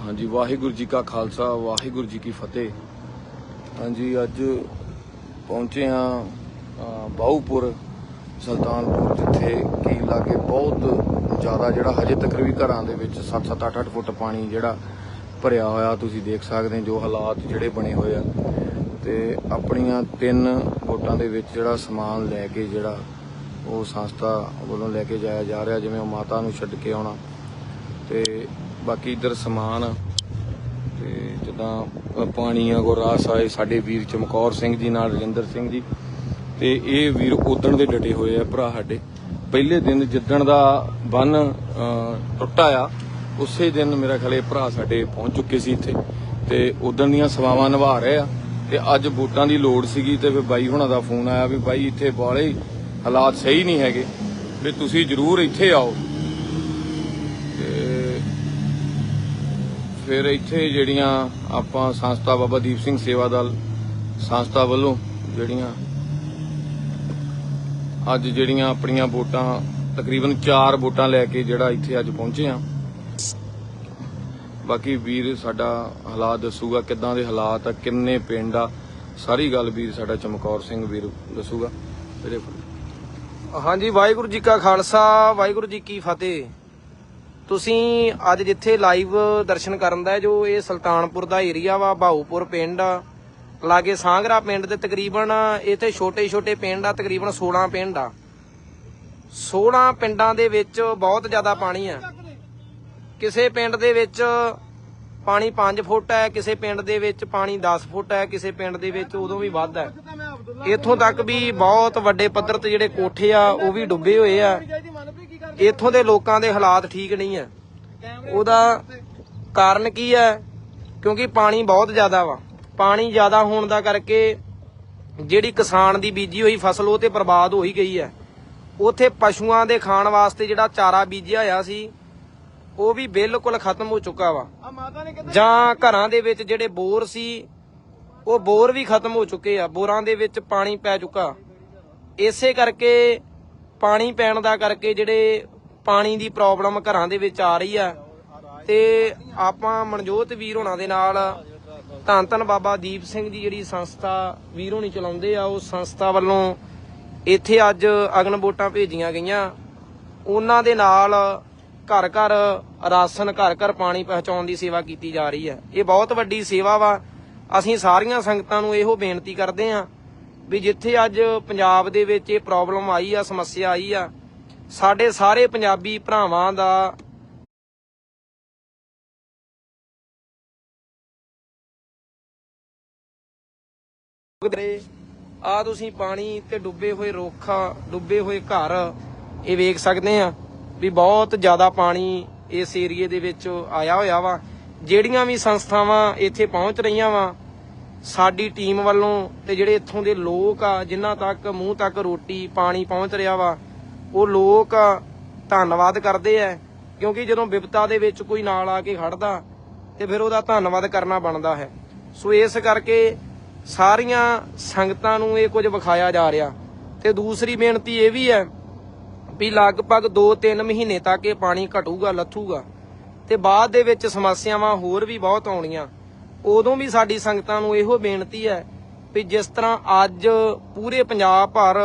ਹਾਂਜੀ, ਵਾਹਿਗੁਰੂ ਜੀ ਕਾ ਖਾਲਸਾ, ਵਾਹਿਗੁਰੂ ਜੀ ਕੀ ਫਤਿਹ। ਹਾਂਜੀ, ਅੱਜ ਪਹੁੰਚੇ ਆ ਬਾਹੂਪੁਰ ਸੁਲਤਾਨਪੁਰ, ਜਿੱਥੇ ਕੀ ਲਾਗੇ ਬਹੁਤ ਜ਼ਿਆਦਾ ਜਿਹੜਾ ਹਜੇ ਤੱਕ ਵੀ ਘਰਾਂ ਦੇ ਵਿੱਚ 7-7 8-8 ਫੁੱਟ ਪਾਣੀ ਜਿਹੜਾ ਭਰਿਆ ਹੋਇਆ, ਤੁਸੀਂ ਦੇਖ ਸਕਦੇ ਜੋ ਹਾਲਾਤ ਜਿਹੜੇ ਬਣੇ ਹੋਏ ਆ। ਤੇ ਆਪਣੀਆਂ ਤਿੰਨ ਵੋਟਾਂ ਦੇ ਵਿੱਚ ਜਿਹੜਾ ਸਮਾਨ ਲੈ ਕੇ ਜਿਹੜਾ ਉਹ ਸੰਸਥਾ ਵੱਲੋਂ ਲੈ ਕੇ ਜਾਇਆ ਜਾ ਰਿਹਾ, ਜਿਵੇਂ ਉਹ ਮਾਤਾ ਨੂੰ ਛੱਡ ਕੇ ਆਉਣਾ। ਤੇ ਬਾਕੀ ਇਧਰ ਸਮਾਨ ਆ। ਤੇ ਜਿੱਦਾਂ ਪਾਣੀ ਆ ਗੁਰਰਾਸ ਆਏ ਸਾਡੇ ਵੀਰ ਚਮਕੌਰ ਸਿੰਘ ਜੀ ਨਾਲ ਰਜਿੰਦਰ ਸਿੰਘ ਜੀ। ਤੇ ਇਹ ਵੀਰ ਉਦਣ ਦੇ ਡਟੇ ਹੋਏ ਆ ਭਰਾ ਸਾਡੇ। ਪਹਿਲੇ ਦਿਨ ਜਿੱਦਣ ਦਾ ਬੰਨ ਟੁੱਟਾ ਆ, ਉਸੇ ਦਿਨ ਮੇਰਾ ਖਲੇ ਭਰਾ ਸਾਡੇ ਪਹੁੰਚ ਚੁੱਕੇ ਸੀ ਇੱਥੇ। ਤੇ ਉਦਣ ਦੀਆਂ ਸੇਵਾਵਾਂ ਨਿਭਾ ਰਹੇ ਆ। ਤੇ ਅੱਜ ਵੋਟਾਂ ਦੀ ਲੋੜ ਸੀਗੀ ਤੇ ਫਿਰ ਬਾਈ ਹੁਣਾਂ ਦਾ ਫੋਨ ਆਇਆ ਵੀ ਬਾਈ ਇੱਥੇ ਬਾਲੇ ਹਾਲਾਤ ਸਹੀ ਨਹੀਂ ਹੈਗੇ। ਵੀ ਤੁਸੀਂ ਜ਼ਰੂਰ ਇੱਥੇ ਆਓ। ਫਿਰ ਇੱਥੇ ਜਿਹੜੀਆਂ ਆਪਾਂ ਸੰਸਥਾ ਬਾਬਾ ਦੀਪ ਸਿੰਘ ਸੇਵਾ ਦਲ ਸੰਸਥਾ ਵੱਲੋਂ ਜਿਹੜੀਆਂ ਅੱਜ ਜਿਹੜੀਆਂ ਆਪਣੀਆਂ ਵੋਟਾਂ, ਤਕਰੀਬਨ 4 ਵੋਟਾਂ ਲੈ ਕੇ ਜਿਹੜਾ ਇੱਥੇ ਅੱਜ ਪਹੁੰਚੇ ਆ ਬਾਕੀ ਵੀਰ, ਸਾਡਾ ਹਾਲਾਤ ਦੱਸੂਗਾ ਕਿੱਦਾਂ ਦੇ ਹਾਲਾਤ ਆ, ਕਿੰਨੇ ਪਿੰਡ ਆ। ਸਾਰੀ ਗੱਲ ਵੀਰ, ਸਾਡਾ ਚਮਕੌਰ ਸਿੰਘ ਵੀਰ ਦੱਸੂਗਾ। ਵੀਰੇ ਹਾਂਜੀ, ਵਾਹਿਗੁਰੂ ਜੀ ਕਾ ਖਾਲਸਾ, ਵਾਹਿਗੁਰੂ ਜੀ ਕੀ ਫਤਿਹ। ਤੁਸੀਂ ਅੱਜ ਜਿੱਥੇ ਲਾਈਵ ਦਰਸ਼ਨ ਕਰਨ ਦਾ ਜੋ ਇਹ ਸੁਲਤਾਨਪੁਰ ਦਾ ਏਰੀਆ ਵਾ ਬਾਹੂਪੁਰ ਪਿੰਡ, ਲਾਗੇ ਸਾਂਗਰਾ ਪਿੰਡ ਦੇ ਤਕਰੀਬਨ ਇੱਥੇ ਛੋਟੇ ਛੋਟੇ ਪਿੰਡ ਆ, ਤਕਰੀਬਨ 16 ਪਿੰਡ ਆ। 16 ਪਿੰਡਾਂ ਦੇ ਵਿੱਚ ਬਹੁਤ ਜ਼ਿਆਦਾ ਪਾਣੀ ਆ। ਕਿਸੇ ਪਿੰਡ ਦੇ ਵਿੱਚ ਪਾਣੀ 5 ਫੁੱਟ ਹੈ, ਕਿਸੇ ਪਿੰਡ ਦੇ ਵਿੱਚ ਪਾਣੀ 10 ਫੁੱਟ ਹੈ, ਕਿਸੇ ਪਿੰਡ ਦੇ ਵਿੱਚ ਉਦੋਂ ਵੀ ਵੱਧ ਹੈ। ਇੱਥੋਂ ਤੱਕ ਵੀ ਬਹੁਤ ਵੱਡੇ ਪੱਧਰ ਤੇ ਜਿਹੜੇ ਕੋਠੇ ਆ, ਉਹ ਵੀ ਡੁੱਬੇ ਹੋਏ ਆ। ਇੱਥੋਂ ਦੇ ਲੋਕਾਂ ਦੇ ਹਾਲਾਤ ਠੀਕ ਨਹੀਂ ਹੈ। ਉਹਦਾ ਕਾਰਨ ਕੀ ਹੈ? ਕਿਉਂਕਿ ਪਾਣੀ ਬਹੁਤ ਜ਼ਿਆਦਾ ਵਾ। ਪਾਣੀ ਜ਼ਿਆਦਾ ਹੋਣ ਦਾ ਕਰਕੇ ਜਿਹੜੀ ਕਿਸਾਨ ਦੀ ਬੀਜੀ ਹੋਈ ਫਸਲ, ਉਹ ਤੇ ਬਰਬਾਦ ਹੋ ਹੀ ਗਈ ਹੈ। ਉਥੇ ਪਸ਼ੂਆਂ ਦੇ ਖਾਣ ਵਾਸਤੇ ਜਿਹੜਾ ਚਾਰਾ ਬੀਜਿਆ ਹੋਇਆ ਸੀ, ਉਹ ਵੀ ਬਿਲਕੁਲ ਖਤਮ ਹੋ ਚੁੱਕਾ ਵਾ। ਜਾਂ ਘਰਾਂ ਦੇ ਵਿੱਚ ਜਿਹੜੇ ਬੋਰ ਸੀ, ਉਹ ਬੋਰ ਵੀ ਖਤਮ ਹੋ ਚੁੱਕੇ ਆ। ਬੋਰਾਂ ਦੇ ਵਿੱਚ ਪਾਣੀ ਪੈ ਚੁੱਕਾ। ਇਸੇ ਕਰਕੇ ਪਾਣੀ ਪੈਣ ਦਾ ਕਰਕੇ ਜਿਹੜੇ ਪਾਣੀ ਦੀ ਪ੍ਰੋਬਲਮ ਘਰਾਂ ਦੇ ਵਿੱਚ ਆ ਰਹੀ ਆ। ਤੇ ਆਪਾਂ ਮਨਜੋਤ ਵੀਰ ਹੋਣਾ ਦੇ ਨਾਲ ਧੰਨ ਧੰਨ ਬਾਬਾ ਦੀਪ ਸਿੰਘ ਦੀ ਜਿਹੜੀ ਸੰਸਥਾ ਵੀਰ ਹੋਣੀ ਚਲਾਉਂਦੇ ਆ, ਉਹ ਸੰਸਥਾ ਵੱਲੋਂ ਇੱਥੇ ਅੱਜ ਅਗਨ ਵੋਟਾਂ ਭੇਜੀਆਂ ਗਈਆਂ। ਉਹਨਾਂ ਦੇ ਨਾਲ ਘਰ ਘਰ ਰਾਸ਼ਨ, ਘਰ ਘਰ ਪਾਣੀ ਪਹੁੰਚਾਉਣ ਦੀ ਸੇਵਾ ਕੀਤੀ ਜਾ ਰਹੀ ਹੈ ਇਹ ਬਹੁਤ ਵੱਡੀ ਸੇਵਾ ਵਾ। ਅਸੀਂ ਸਾਰੀਆਂ ਸੰਗਤਾਂ ਨੂੰ ਇਹੋ ਬੇਨਤੀ ਕਰਦੇ ਹਾਂ ਵੀ ਜਿੱਥੇ ਅੱਜ ਪੰਜਾਬ ਦੇ ਵਿੱਚ ਇਹ ਪ੍ਰੋਬਲਮ ਆਈ ਆ, ਸਮੱਸਿਆ ਆਈ ਆ ਸਾਡੇ ਸਾਰੇ ਪੰਜਾਬੀ ਭਰਾਵਾਂ ਦਾ ਆ ਤੁਸੀਂ ਪਾਣੀ ਤੇ ਡੁੱਬੇ ਹੋਏ ਰੋਖਾ, ਡੁੱਬੇ ਹੋਏ ਘਰ, ਇਹ ਵੇਖ ਸਕਦੇ ਆ ਵੀ ਬਹੁਤ ਜ਼ਿਆਦਾ ਪਾਣੀ ਇਸ ਏਰੀਏ ਦੇ ਵਿੱਚ ਆਇਆ ਹੋਇਆ ਵਾ। ਜਿਹੜੀਆਂ ਵੀ ਸੰਸਥਾਵਾਂ ਇੱਥੇ ਪਹੁੰਚ ਰਹੀਆਂ ਵਾ, ਸਾਡੀ ਟੀਮ ਵੱਲੋਂ ਤੇ ਜਿਹੜੇ ਇੱਥੋਂ ਦੇ ਲੋਕ ਆ, ਜਿਨ੍ਹਾਂ ਤੱਕ ਮੂੰਹ ਤੱਕ ਰੋਟੀ, ਪਾਣੀ ਪਹੁੰਚ ਰਿਹਾ ਵਾ ਉਹ ਲੋਕ ਧੰਨਵਾਦ ਕਰਦੇ ਆ ਕਿਉਂਕਿ ਜਦੋਂ ਵਿਪਤਾ ਦੇ ਵਿੱਚ ਕੋਈ ਨਾਲ ਆ ਕੇ ਖੜਦਾ, ਤੇ ਫਿਰ ਉਹਦਾ ਧੰਨਵਾਦ ਕਰਨਾ ਬਣਦਾ ਹੈ। ਸੋ ਇਸ ਕਰਕੇ ਸਾਰੀਆਂ ਸੰਗਤਾਂ ਨੂੰ ਇਹ ਕੁਝ ਵਿਖਾਇਆ ਜਾ ਰਿਹਾ। ਤੇ ਦੂਸਰੀ ਬੇਨਤੀ ਇਹ ਵੀ ਹੈ ਵੀ ਲਗਭਗ 2-3 ਮਹੀਨੇ ਤੱਕ ਇਹ ਪਾਣੀ ਘਟੂਗਾ, ਲੱਥੂਗਾ। ਤੇ ਬਾਅਦ ਦੇ ਵਿੱਚ ਸਮੱਸਿਆਵਾਂ ਹੋਰ ਵੀ ਬਹੁਤ ਆਉਣੀਆਂ। ਉਦੋਂ ਵੀ ਸਾਡੀ ਸੰਗਤਾਂ ਨੂੰ ਇਹੋ ਬੇਨਤੀ ਹੈ ਵੀ ਜਿਸ ਤਰ੍ਹਾਂ ਅੱਜ ਪੂਰੇ ਪੰਜਾਬ ਭਰ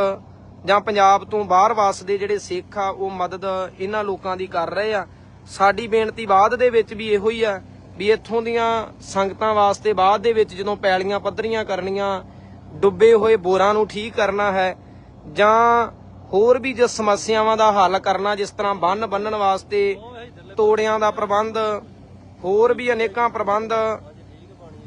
ਜਾਂ ਪੰਜਾਬ ਤੋਂ ਬਾਹਰ ਵਸਦੇ ਜਿਹੜੇ ਸਿੱਖ ਆ, ਉਹ ਮਦਦ ਇਹਨਾਂ ਲੋਕਾਂ ਦੀ ਕਰ ਰਹੇ ਆ। ਸਾਡੀ ਬੇਨਤੀ ਬਾਅਦ ਦੇ ਵਿੱਚ ਵੀ ਇਹੋ ਹੀ ਆ ਵੀ ਇੱਥੋਂ ਦੀਆਂ ਸੰਗਤਾਂ ਵਾਸਤੇ ਬਾਅਦ ਦੇ ਵਿੱਚ ਜਦੋਂ ਪੈਲੀਆਂ ਪੱਧਰੀਆਂ ਕਰਨੀਆਂ, ਡੁੱਬੇ ਹੋਏ ਬੋਰਾਂ ਨੂੰ ਠੀਕ ਕਰਨਾ ਹੈ, ਜਾਂ ਹੋਰ ਵੀ ਜੋ ਸਮੱਸਿਆਵਾਂ ਦਾ ਹੱਲ ਕਰਨਾ, ਜਿਸ ਤਰ੍ਹਾਂ ਬੰਨ ਬੰਨਣ ਵਾਸਤੇ ਤੋੜਿਆਂ ਦਾ ਪ੍ਰਬੰਧ, ਹੋਰ ਵੀ ਅਨੇਕਾਂ ਪ੍ਰਬੰਧ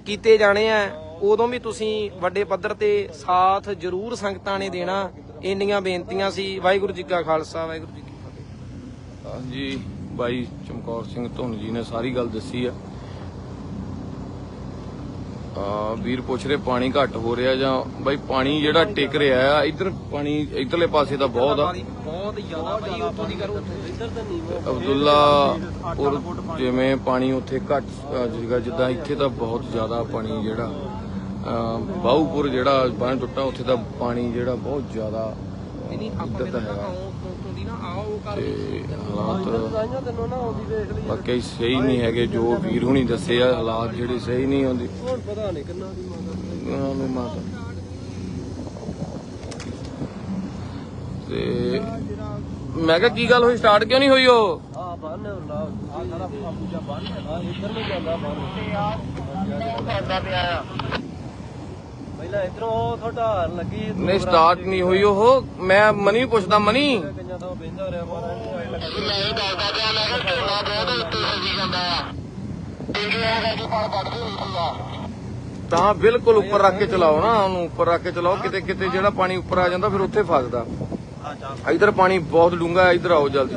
ਕੀਤੇ ਜਾਣੇ ਆ, ਉਦੋਂ ਵੀ ਤੁਸੀਂ ਵੱਡੇ ਪੱਧਰ ਤੇ ਸਾਥ ਜ਼ਰੂਰ ਸੰਗਤਾਂ ਨੇ ਦੇਣਾ। ਇੰਨੀਆਂ ਬੇਨਤੀਆਂ ਸੀ। ਵਾਹਿਗੁਰੂ ਜੀ ਕਾ ਖਾਲਸਾ ਵਾਹਿਗੁਰੂ ਜੀ ਕੀ ਫਤਿਹ। ਹਾਂਜੀ ਬਾਈ ਚਮਕੌਰ ਸਿੰਘ ਧੁੰਨ ਜੀ ਨੇ ਸਾਰੀ ਗੱਲ ਦੱਸੀ ਆ। ਆ ਵੀਰ ਪੁੱਛ ਰਹੇ ਪਾਣੀ ਘੱਟ ਹੋ ਰਿਹਾ ਜਾਂ ਬਾਈ ਪਾਣੀ ਜਿਹੜਾ ਟਿਕ ਰਿਹਾ ਆ ਇਧਰ ਪਾਣੀ ਇਧਰਲੇ ਪਾਸੇ ਤਾਂ ਬਹੁਤ ਆ। ਬਹੁਤ ਜ਼ਿਆਦਾ ਭਾਈ ਉੱਥੋਂ ਦੀ ਕਰੋ। ਅਬਦੁੱਲਾ ਔਰ ਜਿਵੇਂ ਪਾਣੀ ਉੱਥੇ ਘੱਟ ਜਗ੍ਹਾ ਜਿੱਦਾਂ ਇੱਥੇ ਤਾਂ ਬਹੁਤ ਜ਼ਿਆਦਾ ਪਾਣੀ ਜਿਹੜਾ ਬਾਹੂਪੁਰ ਜਿਹੜਾ ਬੰਨ ਟੁੱਟਾ ਉੱਥੇ ਤਾਂ ਪਾਣੀ ਜਿਹੜਾ ਬਹੁਤ ਜ਼ਿਆਦਾ ਨਹੀਂ ਆਪਾਂ ਤਾਂ ਹੈਗਾ ਦੀ ਨਾ ਆਓ ਹਾਲਾਤ ਸਹੀ ਨਹੀਂ ਹੈਗੇ ਜੋ ਵੀਰ ਹੁਣੀ ਦੱਸੇ ਆ ਹਾਲਾਤ ਜਿਹੜੇ ਸਹੀ ਨਹੀਂ ਹੁੰਦੇ ਹੁਣ ਪਤਾ ਨਹੀਂ ਕਿੰਨਾ ਦੀ ਮਾਤਾ ਉਹਨਾਂ ਨੂੰ ਮਾਤਾ। ਤੇ ਮੈਂ ਕਿਹਾ ਕੀ ਗੱਲ ਹੋਈ? ਸਟਾਰਟ ਕਿਉਂ ਨਹੀਂ ਹੋਈ ਉਹ? ਆ ਬੰਨ ਲਾ ਆ ਸਾਰਾ ਆਪੂ ਜਾ ਬੰਨ ਆ ਇੱਧਰ ਨੂੰ ਜਾਂਦਾ ਬੰਨ। ਤੇ ਆ ਜਾਂਦਾ ਪਿਆ ਆ। ਪਹਿਲਾਂ ਇਧਰੋਂ ਤੁਹਾਡਾ ਲੱਗੀ ਨਹੀਂ ਸਟਾਰਟ ਨਹੀਂ ਹੋਈ ਉਹ। ਮੈਂ ਮਨੀ ਪੁੱਛਦਾ ਮਨੀ। ਕਈਆਂ ਤੋਂ ਬਹਿੰਦਾ ਰਿਹਾ ਪਰ ਇਹਨੂੰ ਐ ਲੱਗਾ। ਮੈਂ ਦੱਸਦਾ ਪਿਆ ਮੈਂ ਕਿਹਾ ਝੋਨਾ ਬਹੁਤ ਉੱਤੇ ਹੁੰਦੀ ਜਾਂਦਾ ਆ। ਟਿੰਗੇ ਆ ਕਰਕੇ ਪਾਲ ਵੱਢਦੇ ਨਹੀਂ ਸੀਗਾ ਤਾਂ ਬਿਲਕੁਲ ਉੱਪਰ ਰੱਖ ਕੇ ਚਲਾਓ ਨਾ ਉਹਨੂੰ ਉੱਪਰ ਰੱਖ ਕੇ ਚਲਾਓ। ਕਿਤੇ ਕਿਤੇ ਜਿਹੜਾ ਪਾਣੀ ਉੱਪਰ ਆ ਜਾਂਦਾ ਫਿਰ ਉੱਥੇ ਫਸਦਾ। ਇਧਰ ਪਾਣੀ ਬਹੁਤ ਡੂੰਘਾ ਹੈ ਇਧਰ ਆਓ ਜਲਦੀ।